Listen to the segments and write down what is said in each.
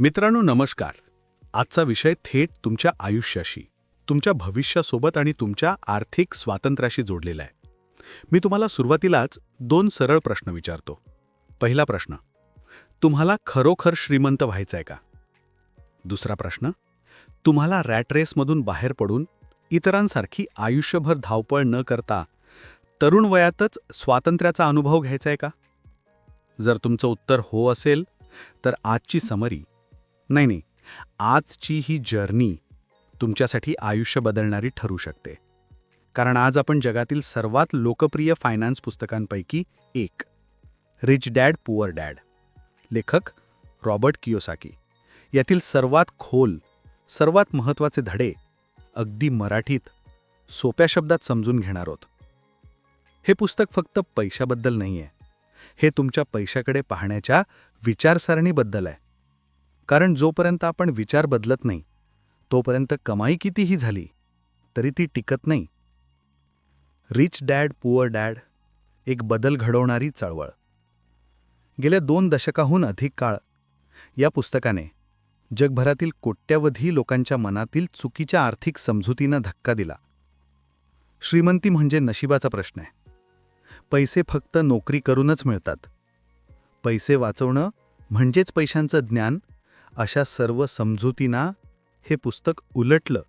मित्रांनो नमस्कार. आजचा विषय थेट तुमच्या आयुष्याशी तुमच्या भविष्यासोबत आणि तुमच्या आर्थिक स्वातंत्र्याशी जोडलेला आहे. मी तुम्हाला सुरुवातीलाच दोन सरळ प्रश्न विचारतो. पहिला प्रश्न तुम्हाला खरोखर श्रीमंत व्हायचं आहे का? दुसरा प्रश्न तुम्हाला रॅट रेसमधून बाहेर पडून इतरांसारखी आयुष्यभर धावपळ न करता तरुण वयातच स्वातंत्र्याचा अनुभव घ्यायचा आहे का? जर तुमचं उत्तर हो असेल तर आजची समरी नाही नाही. आजची ही जर्नी तुमच्यासाठी आयुष्य बदलणारी ठरू शकते. कारण आज आपण जगातील सर्वात लोकप्रिय फायनान्स पुस्तकांपैकी एक. रिच डॅड पुअर डॅड लेखक रॉबर्ट कियोसाकी. यातील सर्वात खोल सर्वात महत्त्वाचे धडे अगदी मराठीत सोप्या शब्दात समजून घेणार आहोत हे पुस्तक फक्त पैशाबद्दल नाही आहे हे तुमच्या पैशाकडे पाहण्याच्या विचारसरणीबद्दल आहे. कारण जोपर्यंत आपण विचार बदलत नाही तोपर्यंत कमाई कितीही झाली तरी ती टिकत नाही. रिच डॅड पुअर डॅड एक बदल घडवणारी चळवळ. गेल्या दोन दशकाहून अधिक काळ या पुस्तकाने जगभरातील कोट्यावधी लोकांच्या मनातील चुकीच्या आर्थिक समजुतींना धक्का दिला. श्रीमंती म्हणजे नशिबाचा प्रश्न आहे. पैसे फक्त नोकरी करूनच मिळतात. पैसे वाचवणं म्हणजेच पैशांचं ज्ञान अशा सर्व समजुतींना हे पुस्तक उलटलं.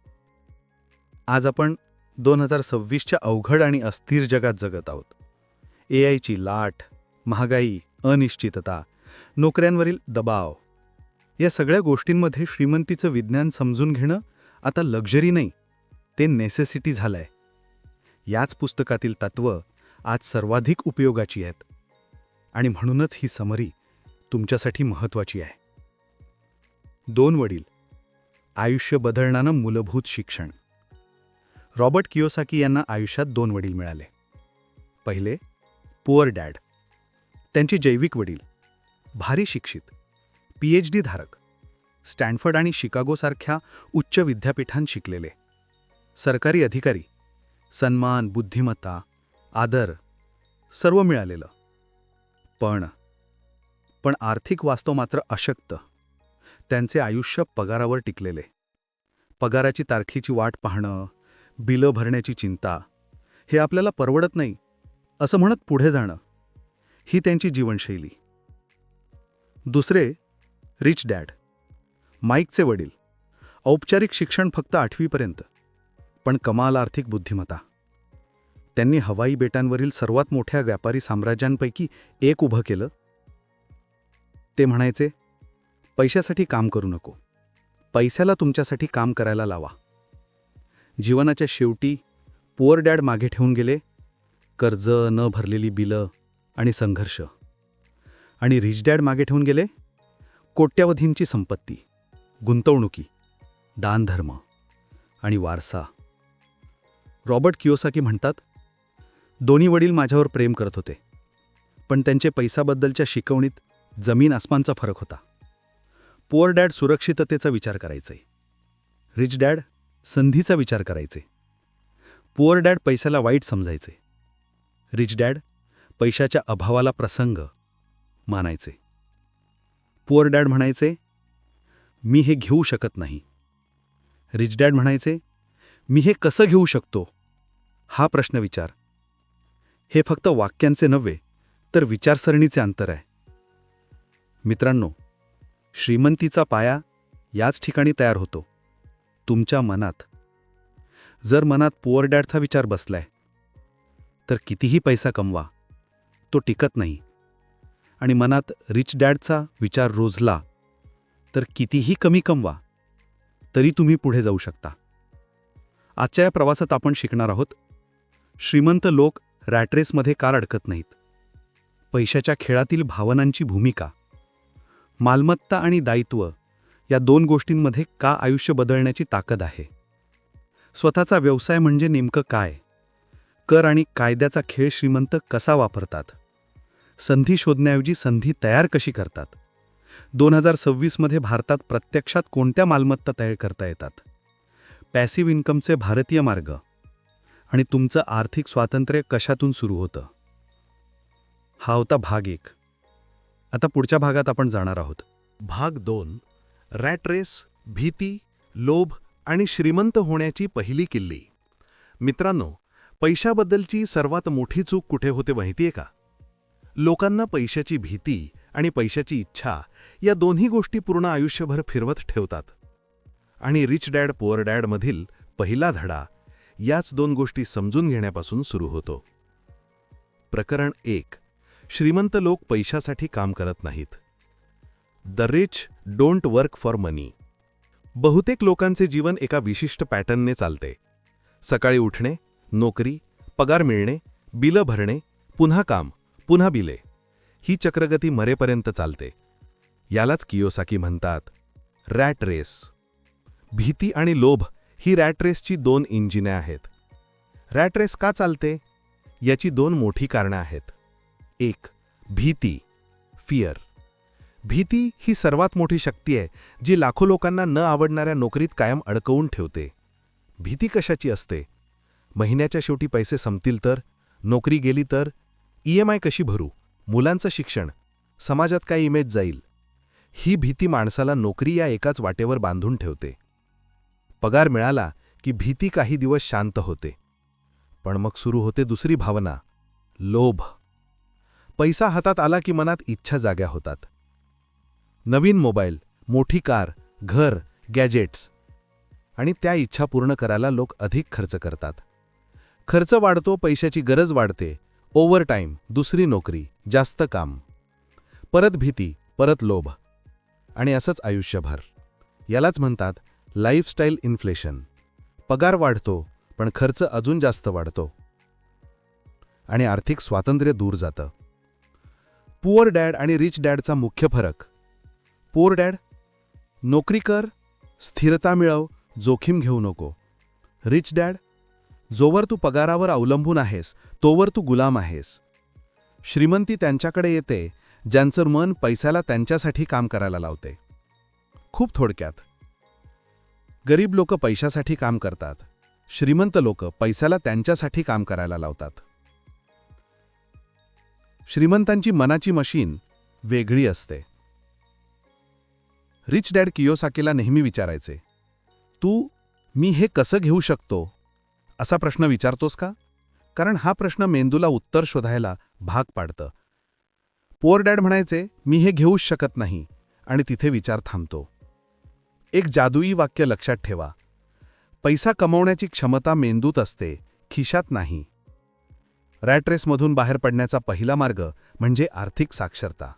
आज आपण दोन हजार सव्वीसच्या अवघड आणि अस्थिर जगात जगत आहोत. ए आयची लाट महागाई अनिश्चितता नोकऱ्यांवरील दबाव या सगळ्या गोष्टींमध्ये श्रीमंतीचं विज्ञान समजून घेणं आता लक्झरी नाही ते नेसेसिटी झालंय. याच पुस्तकातील तत्त्व आज सर्वाधिक उपयोगाची आहेत. आणि म्हणूनच ही समरी तुमच्यासाठी महत्त्वाची आहे. दोन वडील. आयुष्य बदलणारं मूलभूत शिक्षण. रॉबर्ट कियोसाकी यांना आयुष्यात दोन वडील मिळाले. पहिले पुअर डॅड. त्यांचे जैविक वडील. भारी शिक्षित. पी एच डी धारक. स्टॅनफर्ड आणि शिकागोसारख्या उच्च विद्यापीठांत शिकलेले. सरकारी अधिकारी. सन्मान बुद्धिमत्ता आदर सर्व मिळालेलं. पण पण आर्थिक वास्तव मात्र अशक्त. त्यांचे आयुष्य पगारावर टिकलेले. पगाराची तारखेची वाट पाहणं बिलं भरण्याची चिंता हे आपल्याला परवडत नाही असं म्हणत पुढे जाणं ही त्यांची जीवनशैली. दुसरे रिच डॅड माईकचे वडील. औपचारिक शिक्षण फक्त आठवीपर्यंत पण कमाल आर्थिक बुद्धिमत्ता. त्यांनी हवाई बेटांवरील सर्वात मोठ्या व्यापारी साम्राज्यांपैकी एक उभं केलं. ते म्हणायचे पैशासाठी काम करू नको. पैशाला तुमच्यासाठी काम करायला लावा. जीवनाच्या शेवटी पुअर डॅड मागे ठेवून गेले कर्ज न भरलेली बिलं आणि संघर्ष. आणि रिच डॅड मागे ठेवून गेले कोट्यावधींची संपत्ती गुंतवणुकी दानधर्म आणि वारसा. रॉबर्ट कियोसाकी म्हणतात दोन्ही वडील माझ्यावर प्रेम करत होते पण त्यांचे पैसाबद्दलच्या शिकवणीत जमीन आसमानचा फरक होता. पुअर डॅड सुरक्षिततेचा विचार करायचे. रिच डॅड संधीचा विचार करायचे. पुअर डॅड पैशाला वाईट समजायचे. रिच डॅड पैशाच्या अभावाला प्रसंग मानायचे. पुअर डॅड म्हणायचे मी हे घेऊ शकत नाही. रिच डॅड म्हणायचे मी हे कसं घेऊ शकतो? हा प्रश्न विचार. हे फक्त वाक्यांचे नव्हे तर विचारसरणीचे अंतर आहे. मित्रांनो श्रीमंतीचा पाया याच ठिकाणी तयार होतो. तुमच्या मनात. जर मनात पुअर डॅडचा विचार बसलाय तर कितीही पैसा कमवा तो टिकत नाही. आणि मनात रिच डॅडचा विचार रोजला तर कितीही कमी कमवा तरी तुम्ही पुढे जाऊ शकता. आजच्या या प्रवासात आपण शिकणार आहोत श्रीमंत लोक रॅटरेसमध्ये कार अडकत नाहीत. पैशाच्या खेळातील भावनांची भूमिका मालमत्ता आणि दायित्व या दोन गोष्टींमध्ये का आयुष्य बदलण्याची ताकद आहे? स्वतःचा व्यवसाय म्हणजे नेमकं काय? कर आणि कायद्याचा खेळ श्रीमंत कसा वापरतात? संधी शोधण्याऐवजी संधी तयार कशी करतात? दोन हजार सव्वीसमध्ये भारतात प्रत्यक्षात कोणत्या मालमत्ता तयार करता येतात? पॅसिव्ह इन्कमचे भारतीय मार्ग आणि तुमचं आर्थिक स्वातंत्र्य कशातून सुरू होतं? हा होता भाग एक. आता पुढच्या भागात आपण जाणार आहोत. भाग दोन रॅट रेस भीती लोभ आणि श्रीमंत होण्याची पहिली किल्ली. मित्रांनो पैशाबद्दलची सर्वात मोठी चूक कुठे होते माहितीये का? लोकांना पैशाची भीती आणि पैशाची इच्छा या दोन्ही गोष्टी पूर्ण आयुष्यभर फिरवत ठेवतात. आणि रिच डॅड पुअर डॅडमधील पहिला धडा याच दोन गोष्टी समजून घेण्यापासून सुरू होतो. प्रकरण एक श्रीमंत लोक पैशासाठी काम करत नाहीत. The rich don't work for money बहुतेक लोकांचे जीवन एका विशिष्ट पॅटर्नने चालते. सकाळी उठणे नोकरी पगार मिळणे बिलं भरणे पुन्हा काम पुन्हा बिले. ही चक्रगती मरेपर्यंत चालते. यालाच कियोसाकी म्हणतात. रॅट रेस भीती आणि लोभ ही रॅट रेसची दोन इंजिने आहेत. रॅट रेस का चालते? याची दोन मोठी कारणं आहेत. एक भीती फिअर भीती ही सर्वात मोठी शक्ती आहे जी लाखो लोकांना न आवडणाऱ्या नोकरीत कायम अडकवून ठेवते. भीती कशाची असते? महिन्याच्या शेवटी पैसे संपतील तर? नोकरी गेली तर? ई एम आय कशी भरू? मुलांचं शिक्षण? समाजात काय इमेज जाईल? ही भीती माणसाला नोकरी या एकाच वाटेवर बांधून ठेवते. पगार मिळाला की भीती काही दिवस शांत होते. पण मग सुरू होते दुसरी भावना लोभ. पैसा हातात आला की मनात इच्छा जाग्या होतात. नवीन मोबाईल मोठी कार घर गॅजेट्स आणि त्या इच्छा पूर्ण करायला लोक अधिक खर्च करतात. खर्च वाढतो पैशाची गरज वाढते ओव्हरटाईम दुसरी नोकरी जास्त काम परत भीती परत लोभ आणि असंच आयुष्यभर. यालाच म्हणतात लाईफस्टाईल इन्फ्लेशन. पगार वाढतो पण खर्च अजून जास्त वाढतो आणि आर्थिक स्वातंत्र्य दूर जातं. पुअर डॅड आणि रिच डॅडचा मुख्य फरक. पुअर डॅड नोकरी कर स्थिरता मिळव जोखीम घेऊ नको. रिच डॅड जोवर तू पगारावर अवलंबून आहेस तोवर तू गुलाम आहेस. श्रीमंती त्यांच्याकडे येते ज्यांचं मन पैशाला त्यांच्यासाठी काम करायला लावते. खूप थोडक्यात. गरीब लोक पैशासाठी काम करतात. श्रीमंत लोक पैशाला त्यांच्यासाठी काम करायला लावतात. श्रीमंतांची मनाची मशीन वेगळी असते. रिच डॅड कियोसाकेला नेहमी विचारायचे तू मी हे कसं घेऊ शकतो? असा प्रश्न विचारतोस का? कारण हा प्रश्न मेंदूला उत्तर शोधायला भाग पाडतं. पोअर डॅड म्हणायचे मी हे घेऊच शकत नाही. आणि तिथे विचार थांबतो. एक जादुई वाक्य लक्षात ठेवा. पैसा कमवण्याची क्षमता मेंदूत असते खिशात नाही. रॅटरेसमधून बाहेर पडण्याचा पहिला मार्ग म्हणजे आर्थिक साक्षरता.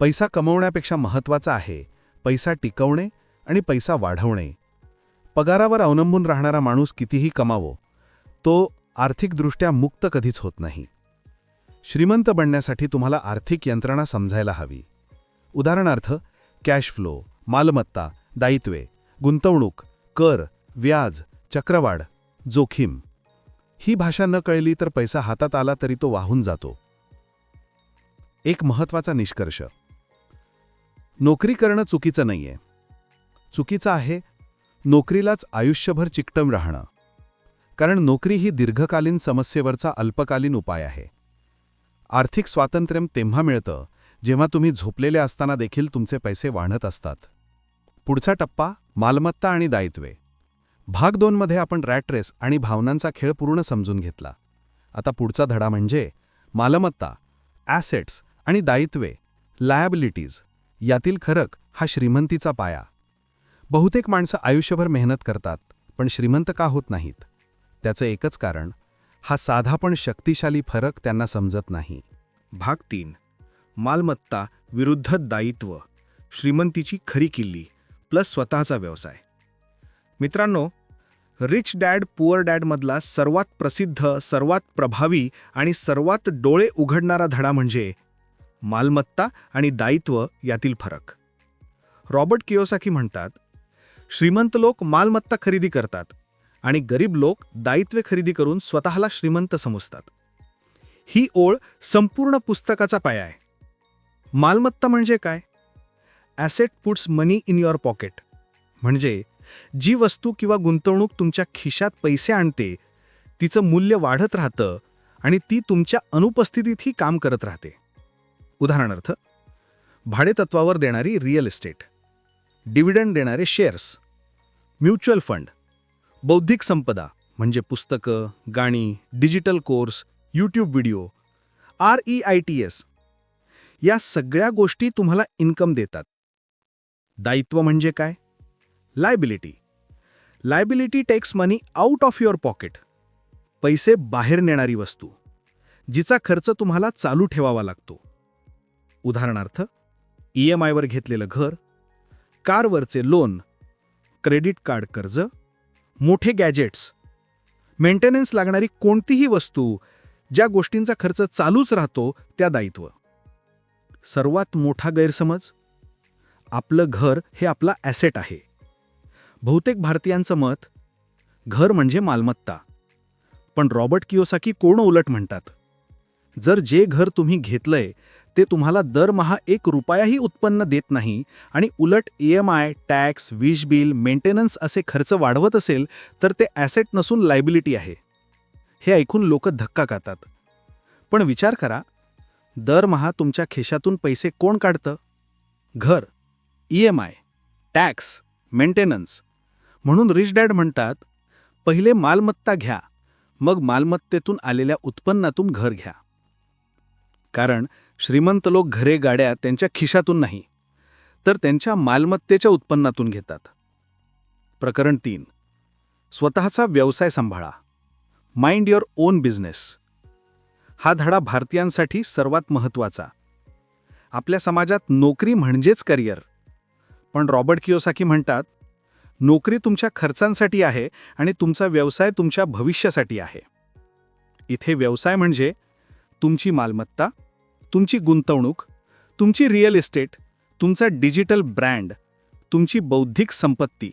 पैसा कमवण्यापेक्षा महत्त्वाचा आहे पैसा टिकवणे आणि पैसा वाढवणे. पगारावर अवलंबून राहणारा माणूस कितीही कमावो तो आर्थिकदृष्ट्या मुक्त कधीच होत नाही. श्रीमंत बनण्यासाठी तुम्हाला आर्थिक यंत्रणा समजायला हवी. उदाहरणार्थ कॅश फ्लो मालमत्ता दायित्वे गुंतवणूक कर व्याज चक्रवाढ जोखीम. ही भाषा न कळली तर पैसा हातात आला तरी तो वाहून जातो. एक महत्त्वाचा निष्कर्ष. नोकरी करणं चुकीचं नाहीये. चुकीचं आहे नोकरीलाच आयुष्यभर चिकटम राहणं. कारण नोकरी ही दीर्घकालीन समस्येवरचा अल्पकालीन उपाय आहे. आर्थिक स्वातंत्र्य तेव्हा मिळतं जेव्हा तुम्ही झोपलेले असताना देखील तुमचे पैसे वाढत असतात. पुढचा टप्पा मालमत्ता आणि दायित्वे. भाग दोनमध्ये आपण रॅट रेस आणि भावनांचा खेळ पूर्ण समजून घेतला. आता पुढचा धडा म्हणजे मालमत्ता ॲसेट्स आणि दायित्वे लायबिलिटीज यातील खरक हा श्रीमंतीचा पाया. बहुतेक माणसं आयुष्यभर मेहनत करतात पण श्रीमंत का होत नाहीत? त्याचं एकच कारण हा साधा पण शक्तिशाली फरक त्यांना समजत नाही. भाग तीन. मालमत्ता विरुद्ध दायित्व. श्रीमंतीची खरी किल्ली प्लस स्वतःचा व्यवसाय. मित्रांनो रिच डॅड पुअर डॅडमधला सर्वात प्रसिद्ध सर्वात प्रभावी आणि सर्वात डोळे उघडणारा धडा म्हणजे मालमत्ता आणि दायित्व यातील फरक. रॉबर्ट कियोसाकी म्हणतात श्रीमंत लोक मालमत्ता खरेदी करतात आणि गरीब लोक दायित्वे खरेदी करून स्वतःला श्रीमंत समजतात. ही ओळ संपूर्ण पुस्तकाचा पाया आहे. मालमत्ता म्हणजे काय? Asset puts money in your pocket म्हणजे जी वस्तू किंवा गुंतवणूक तुमच्या खिशात पैसे आणते तिचं मूल्य वाढत राहतं आणि ती तुमच्या अनुपस्थितीतही काम करत राहते. उदाहरणार्थ भाडेतत्वावर देणारी रिअल इस्टेट डिव्हिडंड देणारे शेअर्स म्युच्युअल फंड बौद्धिक संपदा म्हणजे पुस्तकं गाणी digital course YouTube video R E I T S या सगळ्या गोष्टी तुम्हाला इन्कम देतात. दायित्व म्हणजे काय? Liability liability takes money out of your pocket पैसे बाहेर नेणारी वस्तू जिचा खर्च तुम्हाला चालू ठेवावा लागतो. उदाहरणार्थ ई एम आयवर घेतलेलं घर कारवरचे लोन क्रेडिट कार्ड कर्ज मोठे गॅजेट्स मेंटेनन्स लागणारी कोणतीही वस्तू ज्या गोष्टींचा खर्च चालूच राहतो त्या दायित्व. सर्वात मोठा गैरसमज आपलं घर हे आपला ॲसेट आहे. बहुतेक भारतीयांचं मत घर म्हणजे मालमत्ता. पण रॉबर्ट किओसाकी कोण उलट म्हणतात? जर जे घर तुम्ही घेतलंय ते तुम्हाला दरमहा एक रुपयाही उत्पन्न देत नाही आणि उलट ई एम आय टॅक्स वीज बिल मेंटेनन्स असे खर्च वाढवत असेल तर ते ॲसेट नसून लायबिलिटी आहे. हे ऐकून लोक धक्का खातात. पण विचार करा दरमहा तुमच्या खिशातून पैसे कोण काढतं? घर E M I tax maintenance. म्हणून रिच डॅड म्हणतात पहिले मालमत्ता घ्या मग मालमत्तेतून आलेल्या उत्पन्नातून घर घ्या. कारण श्रीमंत लोक घरे गाड्या त्यांच्या खिशातून नाही तर त्यांच्या मालमत्तेच्या उत्पन्नातून घेतात. प्रकरण तीन. स्वतःचा व्यवसाय सांभाळा. माइंड युअर ओन बिझनेस हा धडा भारतीयांसाठी सर्वात महत्त्वाचा. आपल्या समाजात नोकरी म्हणजेच करिअर. पण रॉबर्ट कियोसाकी म्हणतात नोकरी तुमच्या खर्चांसाठी आहे आणि तुमचा व्यवसाय तुमच्या भविष्यासाठी आहे. इथे व्यवसाय म्हणजे तुमची मालमत्ता तुमची गुंतवणूक तुमची रिअल इस्टेट तुमचा डिजिटल ब्रँड तुमची बौद्धिक संपत्ती.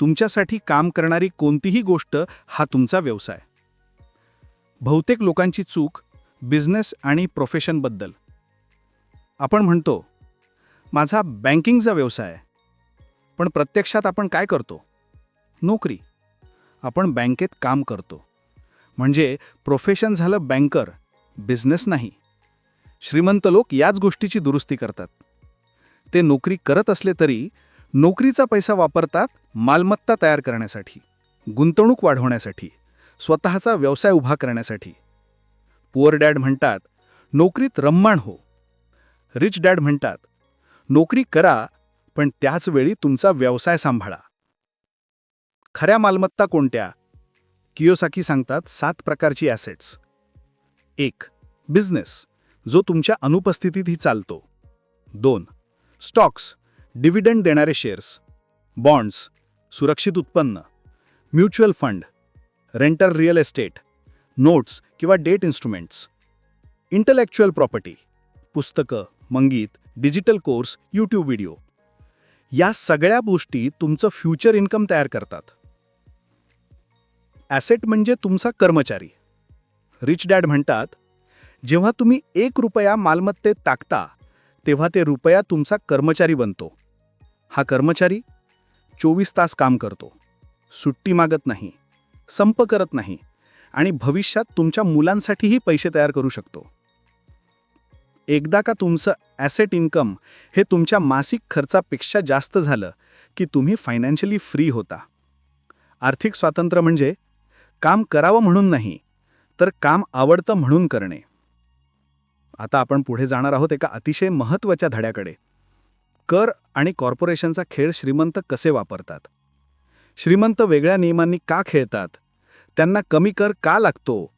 तुमच्यासाठी काम करणारी कोणतीही गोष्ट हा तुमचा व्यवसाय. बहुतेक लोकांची चूक बिझनेस आणि प्रोफेशनबद्दल आपण म्हणतो माझा बँकिंगचा व्यवसाय आहे. पण प्रत्यक्षात आपण काय करतो? नोकरी. आपण बँकेत काम करतो. म्हणजे प्रोफेशन झालं बँकर बिझनेस नाही. श्रीमंत लोक याच गोष्टीची दुरुस्ती करतात. ते नोकरी करत असले तरी नोकरीचा पैसा वापरतात मालमत्ता तयार करण्यासाठी गुंतवणूक वाढवण्यासाठी स्वतःचा व्यवसाय उभा करण्यासाठी. पुअर डॅड म्हणतात नोकरीत रम्माण हो. रिच डॅड म्हणतात नोकरी करा पण त्याच वेळी तुमचा व्यवसाय सांभाळा. खऱ्या मालमत्ता कोणत्या? कियोसाकी सांगतात सात प्रकारची ॲसेट्स एक बिझनेस जो तुमच्या अनुपस्थितीतही चालतो. दोन स्टॉक्स डिव्हिडंड देणारे शेअर्स बॉन्ड्स सुरक्षित उत्पन्न. Mutual fund renter real estate notes किंवा डेट इन्स्ट्रुमेंट्स इंटलेक्च्युअल प्रॉपर्टी पुस्तकं मंगीत डिजिटल कोर्स यूट्यूब व्हिडिओ या सगळ्या गोष्टी तुमचं फ्युचर इन्कम तयार करतात. ॲसेट म्हणजे तुमचा कर्मचारी. रिच डॅड म्हणतात जेव्हा तुम्ही एक रुपया मालमत्तेत टाकता तेव्हा ते रुपया तुमचा कर्मचारी बनतो. हा कर्मचारी चोवीस तास काम करतो. सुट्टी मागत नाही संप करत नाही आणि भविष्यात तुमच्या मुलांसाठीही पैसे तयार करू शकतो. एकदा का तुमचं ॲसेट इन्कम हे तुमच्या मासिक खर्चापेक्षा जास्त झालं की तुम्ही फायनान्शियली फ्री होता. आर्थिक स्वातंत्र्य म्हणजे काम करावं म्हणून नाही तर काम आवडतं म्हणून करणे. आता आपण पुढे जाणार आहोत एका अतिशय महत्त्वाच्या धड्याकडे. कर आणि कॉर्पोरेशनचा खेळ श्रीमंत कसे वापरतात? श्रीमंत वेगळ्या नियमांनी का खेळतात? त्यांना कमी कर का लागतो?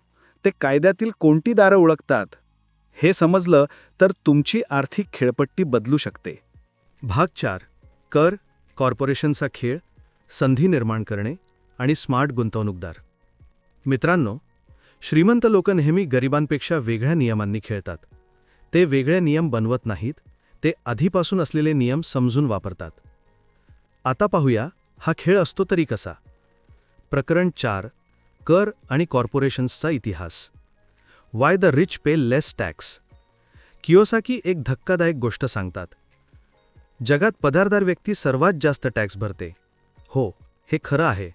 ते कायद्यातील कोणती दारं ओळखतात हे समजलं तर तुमची आर्थिक खेळपट्टी बदलू शकते. भाग चार. कर कॉर्पोरेशनचा खेळ संधी निर्माण करणे आणि स्मार्ट गुंतवणूकदार. मित्रांनो श्रीमंत लोक नेहमी गरिबांपेक्षा वेगळ्या नियमांनी खेळतात. ते वेगळे नियम बनवत नाहीत ते आधीपासून असलेले नियम समजून वापरतात. आता पाहूया हा खेळ असतो तरी कसा? प्रकरण चार. कर आणि कॉर्पोरेशन्सचा इतिहास. Why the rich pay less tax Kiyosaki एक धक्कादायक गोष्ट सांगतात. जगात पदारदार व्यक्ती सर्वात जास्त टॅक्स भरते. हो हे खरं आहे.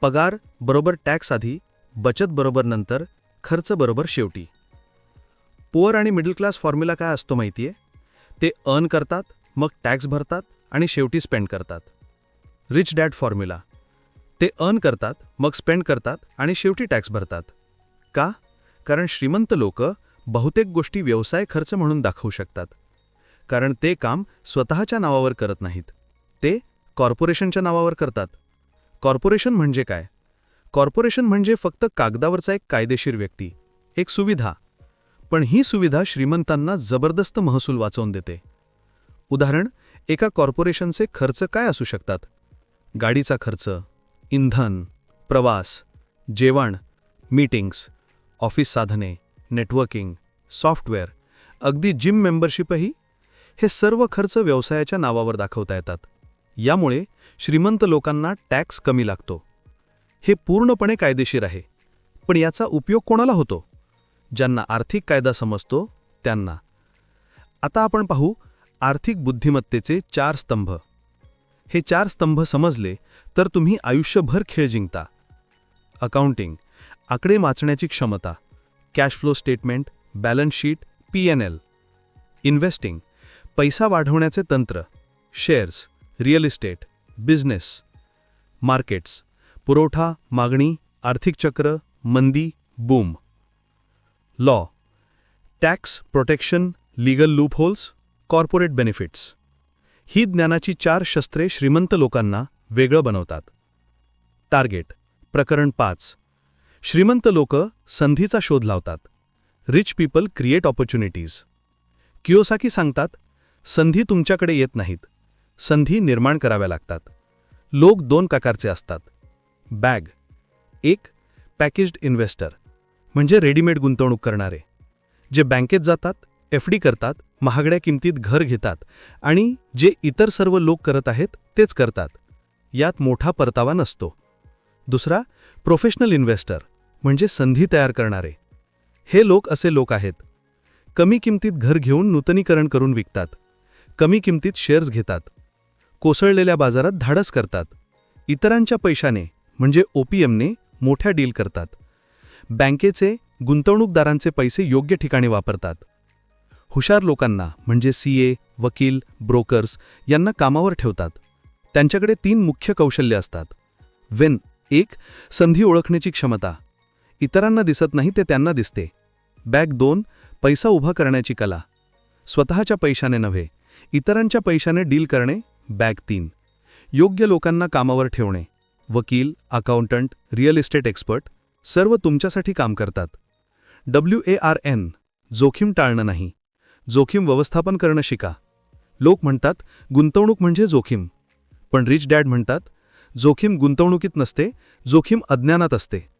पगार बरोबर टॅक्स आधी बचत बरोबर नंतर खर्च बरोबर शेवटी. पुअर आणि मिडल क्लास फॉर्म्युला काय असतो माहितीये? ते अर्न करतात मग टॅक्स भरतात आणि शेवटी स्पेंड करतात. रिच डॅड फॉर्म्युला ते अर्न करतात मग स्पेंड करतात आणि शेवटी टॅक्स भरतात. का? कारण श्रीमंत लोक बहुतेक गोष्टी व्यवसाय खर्च म्हणून दाखवू शकतात. कारण ते काम स्वतःच्या नावावर करत नाहीत. ते कॉर्पोरेशनच्या नावावर करतात. कॉर्पोरेशन म्हणजे काय? कॉर्पोरेशन म्हणजे फक्त कागदावरचा एक कायदेशीर व्यक्ती एक सुविधा. पण ही सुविधा श्रीमंतांना जबरदस्त महसूल वाचवून देते. उदाहरण एका कॉर्पोरेशनचे खर्च काय असू शकतात? गाडीचा खर्च इंधन प्रवास जेवण मीटिंग्स ऑफिस साधने नेटवर्किंग सॉफ्टवेअर अगदी जिम मेंबरशिपही हे सर्व खर्च व्यवसायाच्या नावावर दाखवता येतात. यामुळे श्रीमंत लोकांना टॅक्स कमी लागतो. हे पूर्णपणे कायदेशीर आहे. पण याचा उपयोग कोणाला होतो? ज्यांना आर्थिक कायदा समजतो त्यांना. आता आपण पाहू आर्थिक बुद्धिमत्तेचे चार स्तंभ. हे चार स्तंभ समजले तर तुम्ही आयुष्यभर खेळ जिंकता. अकाउंटिंग आकडे वाचण्याची क्षमता cash flow statement balance sheet P N L investing पैसा वाढवण्याचे तंत्र shares real estate business markets पुरवठा मागणी आर्थिक चक्र मंदी boom law tax protection legal loopholes corporate benefits ही ज्ञानाची चार शस्त्रे श्रीमंत लोकांना वेगळं बनवतात. टार्गेट प्रकरण पाच श्रीमंत लोक संधीचा शोध लावतात. Rich people create opportunities Kiyosaki सांगतात संधी तुमच्याकडे येत नाहीत. संधी निर्माण कराव्या लागतात. लोक दोन प्रकारचे असतात. बॅग एक पॅकेज्ड इन्व्हेस्टर म्हणजे रेडीमेड गुंतवणूक करणारे. जे बँकेत जातात एफ डी करतात महागड्या किमतीत घर घेतात आणि जे इतर सर्व लोक करत आहेत तेच करतात. यात मोठा परतावा नसतो. दुसरा प्रोफेशनल इन्व्हेस्टर म्हणजे संधी तयार करणारे. हे लोक असे लोक आहेत. कमी किमतीत घर घेऊन नूतनीकरण करून विकतात. कमी किमतीत शेअर्स घेतात. कोसळलेल्या बाजारात धाडस करतात. इतरांच्या पैशाने म्हणजे ओपीएमने मोठ्या डील करतात. बँकेचे गुंतवणूकदारांचे पैसे योग्य ठिकाणी वापरतात. हुशार लोकांना म्हणजे सीए वकील ब्रोकर्स यांना कामावर ठेवतात. त्यांच्याकडे तीन मुख्य कौशल्य असतात. वेन एक संधी ओळखण्याची क्षमता. इतरांना दिसत नाही ते त्यांना दिसते. बॅग दोन पैसा उभा करण्याची कला. स्वतःच्या पैशाने नव्हे इतरांच्या पैशाने डील करणे बॅग तीन. योग्य लोकांना कामावर ठेवणे. वकील अकाउंटंट रिअल इस्टेट एक्सपर्ट सर्व तुमच्यासाठी काम करतात. डब्ल्यू ए आर एन जोखीम टाळणं नाही. जोखीम व्यवस्थापन करणं शिका. लोक म्हणतात गुंतवणूक म्हणजे जोखीम. पण रिच डॅड म्हणतात जोखीम गुंतवणुकीत नसते जोखीम अज्ञानात असते.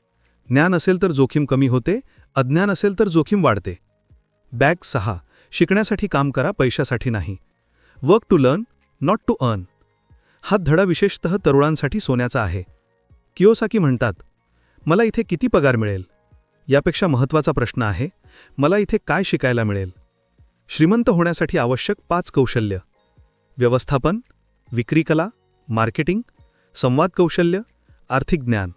ज्ञान असेल तर जोखीम कमी होते अज्ञान असेल तर जोखीम वाढते. बॅग सहा. शिकण्यासाठी काम करा पैशासाठी नाही. Work to learn not to earn हा धडा विशेषतः तरुणांसाठी सोन्याचा आहे. किओसाकी म्हणतात मला इथे किती पगार मिळेल? यापेक्षा महत्त्वाचा प्रश्न आहे मला इथे काय शिकायला मिळेल? श्रीमंत होण्यासाठी आवश्यक पाच कौशल्य. व्यवस्थापन विक्री कला मार्केटिंग संवाद कौशल्य आर्थिक ज्ञान.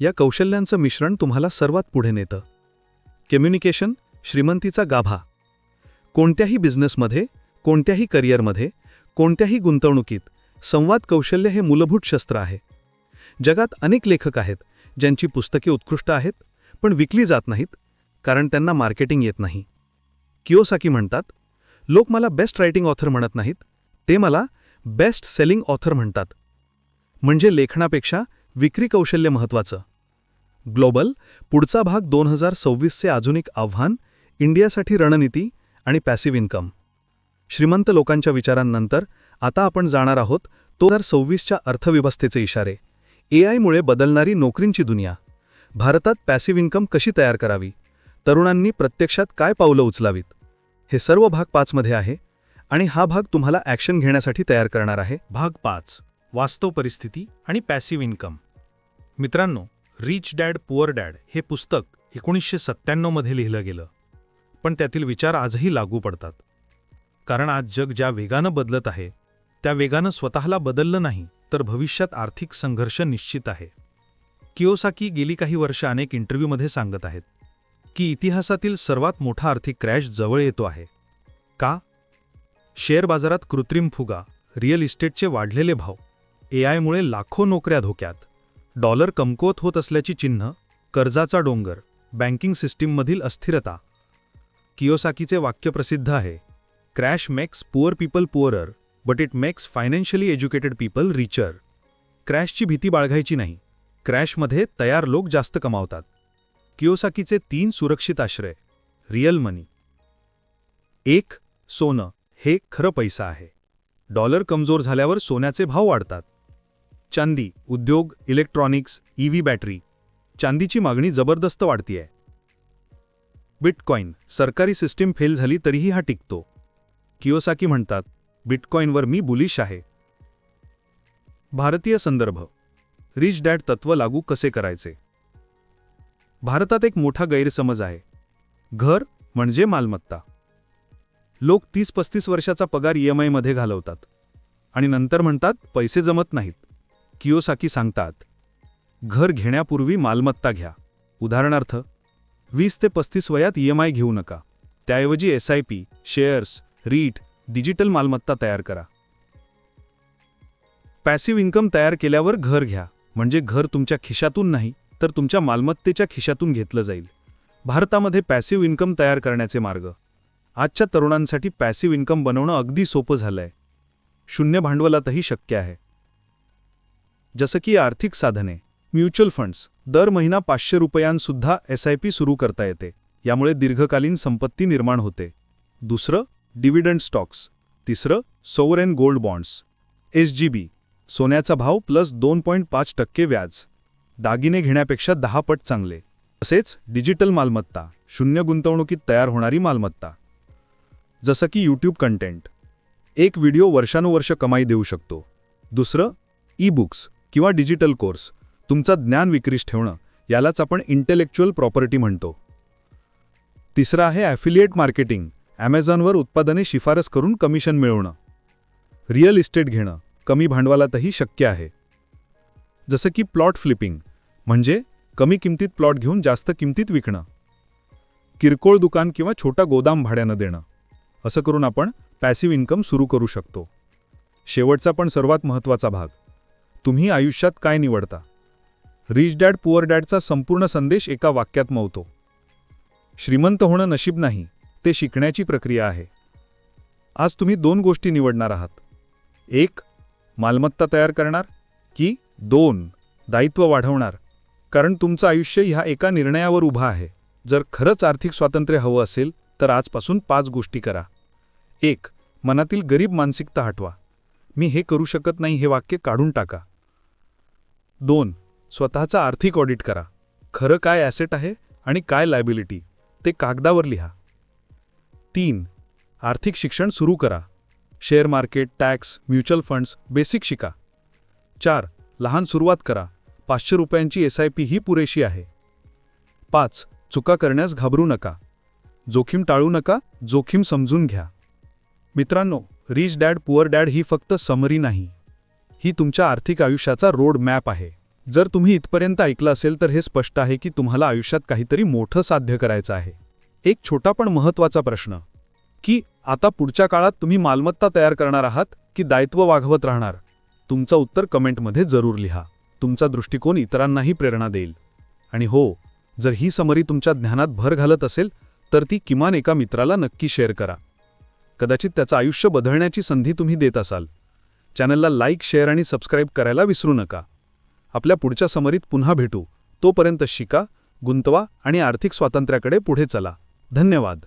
या कौशल्यांचं मिश्रण तुम्हाला सर्वात पुढे नेतं. कम्युनिकेशन श्रीमंतीचा गाभा. कोणत्याही बिझनेसमध्ये कोणत्याही करिअरमध्ये कोणत्याही गुंतवणुकीत संवाद कौशल्य हे मूलभूत शस्त्र आहे. जगात अनेक लेखक आहेत ज्यांची पुस्तके उत्कृष्ट आहेत पण विकली जात नाहीत कारण त्यांना मार्केटिंग येत नाही. किओसाकी म्हणतात लोक मला बेस्ट रायटिंग ऑथर म्हणत नाहीत ते मला बेस्ट सेलिंग ऑथर म्हणतात. म्हणजे लेखनापेक्षा विक्री कौशल्य महत्त्वाचं. ग्लोबल पुढचा भाग दोन हजार सव्वीसचे आधुनिक आव्हान इंडियासाठी रणनीती आणि पॅसिव्ह इन्कम. श्रीमंत लोकांच्या विचारांनंतर आता आपण जाणार आहोत दोन हजार सव्वीसच्या अर्थव्यवस्थेचे इशारे. एआयमुळे बदलणारी नोकरींची दुनिया. भारतात पॅसिव्ह इन्कम कशी तयार करावी? तरुणांनी प्रत्यक्षात काय पावलं उचलावीत? हे सर्व भाग पाचमध्ये आहे आणि हा भाग तुम्हाला ॲक्शन घेण्यासाठी तयार करणार आहे. भाग पाच. वास्तव परिस्थिती आणि पॅसिव्ह इन्कम. मित्रांनो रिच डॅड पुअर डॅड हे पुस्तक एकोणीसशे सत्त्याण्णवमध्ये लिहिलं गेलं. पण त्यातील विचार आजही लागू पडतात. कारण आज जग ज्या वेगानं बदलत आहे त्या वेगानं स्वतःला बदललं नाही तर भविष्यात आर्थिक संघर्ष निश्चित आहे. किओसाकी गेली काही वर्ष अनेक इंटरव्ह्यूमध्ये सांगत आहेत की इतिहासातील सर्वात मोठा आर्थिक क्रॅश जवळ येतो आहे. का? शेअर बाजारात कृत्रिम फुगा रिअल इस्टेटचे वाढलेले भाव ए लाखो नोकऱ्या धोक्यात. डॉलर कमकुवत होत असल्याची चिन्ह कर्जाचा डोंगर बँकिंग सिस्टीममधील अस्थिरता. कियोसाकीचे वाक्य प्रसिद्ध आहे. Crash makes poor people poorer but it makes financially educated people richer. क्रॅशची भीती बाळगायची नाही. क्रॅशमध्ये तयार लोक जास्त कमावतात. कियोसाकीचे तीन सुरक्षित आश्रय रिअल मनी. एक सोनं हे खरं पैसा आहे. डॉलर कमजोर झाल्यावर सोन्याचे भाव वाढतात. चांदी उद्योग इलेक्ट्रॉनिक्स ईव्ही बॅटरी चांदीची मागणी जबरदस्त वाढतीये. बिटकॉईन सरकारी सिस्टीम फेल झाली तरीही हा टिकतो. कियोसाकी म्हणतात बिटकॉईनवर मी बुलिश आहे. भारतीय संदर्भ. रिच डॅड तत्व लागू कसे करायचे? भारतात एक मोठा गैरसमज आहे. घर म्हणजे मालमत्ता. लोक तीस पस्तीस वर्षाचा पगार ई एम आयमध्ये घालवतात. आणि नंतर म्हणतात पैसे जमत नाहीत. कियोसाकी सांगतात घर घेण्यापूर्वी मालमत्ता घ्या. उदाहरणार्थ वीस ते पस्तीस वयात ई एम आय घेऊ नका. त्याऐवजी S I P shares REIT digital मालमत्ता तयार करा. पॅसिव्ह इन्कम तयार केल्यावर घर घ्या. म्हणजे घर तुमच्या खिशातून नाही तर तुमच्या मालमत्तेच्या खिशातून घेतलं जाईल. भारतामध्ये पॅसिव्ह इन्कम तयार करण्याचे मार्ग. आजच्या तरुणांसाठी पॅसिव्ह इन्कम बनवणं अगदी सोपं झालंय. शून्य भांडवलातही शक्य आहे. जसं की आर्थिक साधने म्युच्युअल फंड्स दर महिना पाचशे रुपयांसुद्धा एस आय पी सुरू करता येते. यामुळे दीर्घकालीन संपत्ती निर्माण होते. दुसरं डिव्हिडंड स्टॉक्स. तिसरं sovereign gold bonds. S G B सोन्याचा भाव प्लस दोन पॉईंट पाच टक्के व्याज. दागिने घेण्यापेक्षा दहा पट चांगले. तसेच डिजिटल मालमत्ता शून्य गुंतवणुकीत तयार होणारी मालमत्ता. जसं की यूट्यूब कंटेंट एक व्हिडिओ वर्षानुवर्ष कमाई देऊ शकतो. दुसरं ई बुक्स किंवा डिजिटल कोर्स तुमचा ज्ञान विक्रीस ठेवणं यालाच आपण इंटेलेक्च्युअल प्रॉपर्टी म्हणतो. तिसरं आहे ॲफिलिएट मार्केटिंग ॲमेझॉनवर उत्पादने शिफारस करून कमिशन मिळवणं. रिअल इस्टेट घेणं कमी भांडवलातही शक्य आहे. जसं की प्लॉट फ्लिपिंग म्हणजे कमी किमतीत प्लॉट घेऊन जास्त किमतीत विकणं. किरकोळ दुकान किंवा छोटा गोदाम भाड्यानं देणं. असं करून आपण पॅसिव्ह इन्कम सुरू करू शकतो. शेवटचा पण सर्वात महत्त्वाचा भाग. तुम्ही आयुष्यात काय निवडता? रिच डॅड पुअर डॅडचा संपूर्ण संदेश एका वाक्यात मवतो. श्रीमंत होणं नशीब नाही ते शिकण्याची प्रक्रिया आहे. आज तुम्ही दोन गोष्टी निवडणार आहात. एक मालमत्ता तयार करणार की दोन दायित्व वाढवणार कारण तुमचं आयुष्य ह्या एका निर्णयावर उभा आहे. जर खरंच आर्थिक स्वातंत्र्य हवं असेल तर आजपासून पाच गोष्टी करा. एक मनातील गरीब मानसिकता हटवा. मी हे करू शकत नाही हे वाक्य काढून टाका. दोन स्वतःचा आर्थिक ऑडिट करा. खरं काय ॲसेट आहे आणि काय लायबिलिटी ते कागदावर लिहा. तीन आर्थिक शिक्षण सुरू करा. Share market tax mutual funds basic शिका. चार लहान सुरुवात करा. पाचशे रुपयांची एस आय पी ही पुरेशी आहे. पाच चुका करण्यास घाबरू नका. जोखीम टाळू नका जोखीम समजून घ्या. मित्रांनो रिच डॅड पुअर डॅड ही फक्त समरी नाही. ही तुमच्या आर्थिक आयुष्याचा रोड मॅप आहे. जर तुम्ही इथपर्यंत ऐकलं असेल तर हे स्पष्ट आहे की तुम्हाला आयुष्यात काहीतरी मोठं साध्य करायचं आहे. एक छोटा पण महत्त्वाचा प्रश्न. की आता पुढच्या काळात तुम्ही मालमत्ता तयार करणार आहात की दायित्व वाघवत राहणार? तुमचं उत्तर कमेंटमध्ये जरूर लिहा. तुमचा दृष्टिकोन इतरांनाही प्रेरणा देईल. आणि हो जर ही समरी तुमच्या ज्ञानात भर घालत असेल तर ती किमान एका मित्राला नक्की शेअर करा. कदाचित त्याचं आयुष्य बदलण्याची संधी तुम्ही देत असाल. चॅनलला लाईक शेअर आणि सबस्क्राईब करायला विसरू नका. आपल्या पुढच्या समरीत पुन्हा भेटू. तोपर्यंत शिका गुंतवा आणि आर्थिक स्वातंत्र्याकडे पुढे चला. धन्यवाद.